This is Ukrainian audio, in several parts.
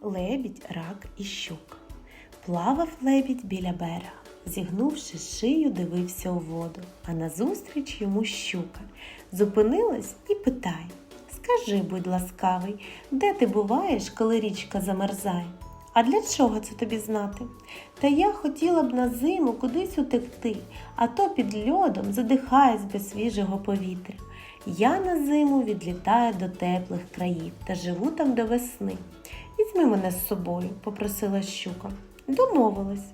Лебідь, рак і щука. Плавав лебідь біля берега, зігнувши шию, дивився у воду, а назустріч йому щука. Зупинилась і питає Скажи, будь ласкавий, де ти буваєш, коли річка замерзає? А для чого це тобі знати? Та я хотіла б на зиму кудись утекти, а то під льодом задихаюсь без свіжого повітря. Я на зиму відлітаю до теплих країв та живу там до весни. Візьми мене з собою, попросила щука. Домовилась.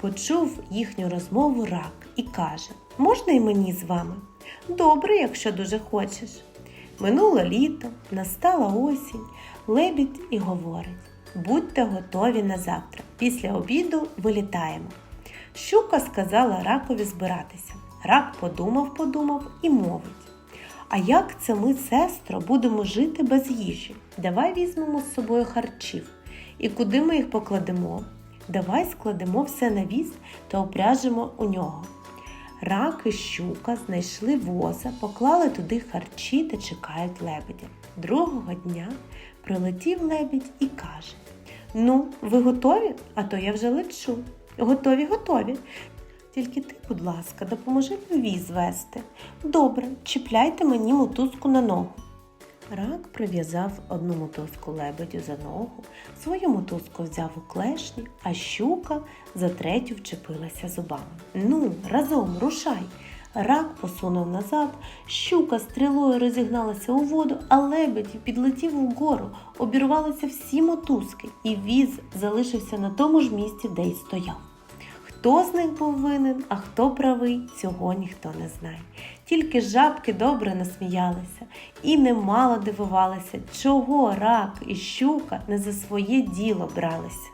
Почув їхню розмову рак і каже: Можна й мені з вами? Добре, якщо дуже хочеш. Минуло літо, настала осінь, лебідь і говорить: будьте готові на завтра. Після обіду вилітаємо. Щука сказала ракові збиратися. Рак подумав, подумав і мовить. А як це ми, сестро, будемо жити без їжі? Давай візьмемо з собою харчів. І куди ми їх покладемо? Давай складемо все на віз та опряжемо у нього. Рак і щука знайшли воза, поклали туди харчі та чекають лебедя. Другого дня прилетів лебідь і каже: Ну, ви готові? А то я вже лечу. Готові, готові. Тільки ти, будь ласка, допоможи віз вести. Добре, чіпляйте мені мотузку на ногу. Рак прив'язав одну мотузку лебедю за ногу, свою мотузку взяв у клешні, а щука за третю вчепилася зубами. Ну, разом, рушай. Рак посунув назад, щука стрілою розігналася у воду, а лебедь підлетів угору, обірвалися всі мотузки, і віз залишився на тому ж місці, де й стояв. Хто з них був винен, а хто правий, цього ніхто не знає. Тільки жабки добре насміялися і немало дивувалися, чого рак і щука не за своє діло бралися.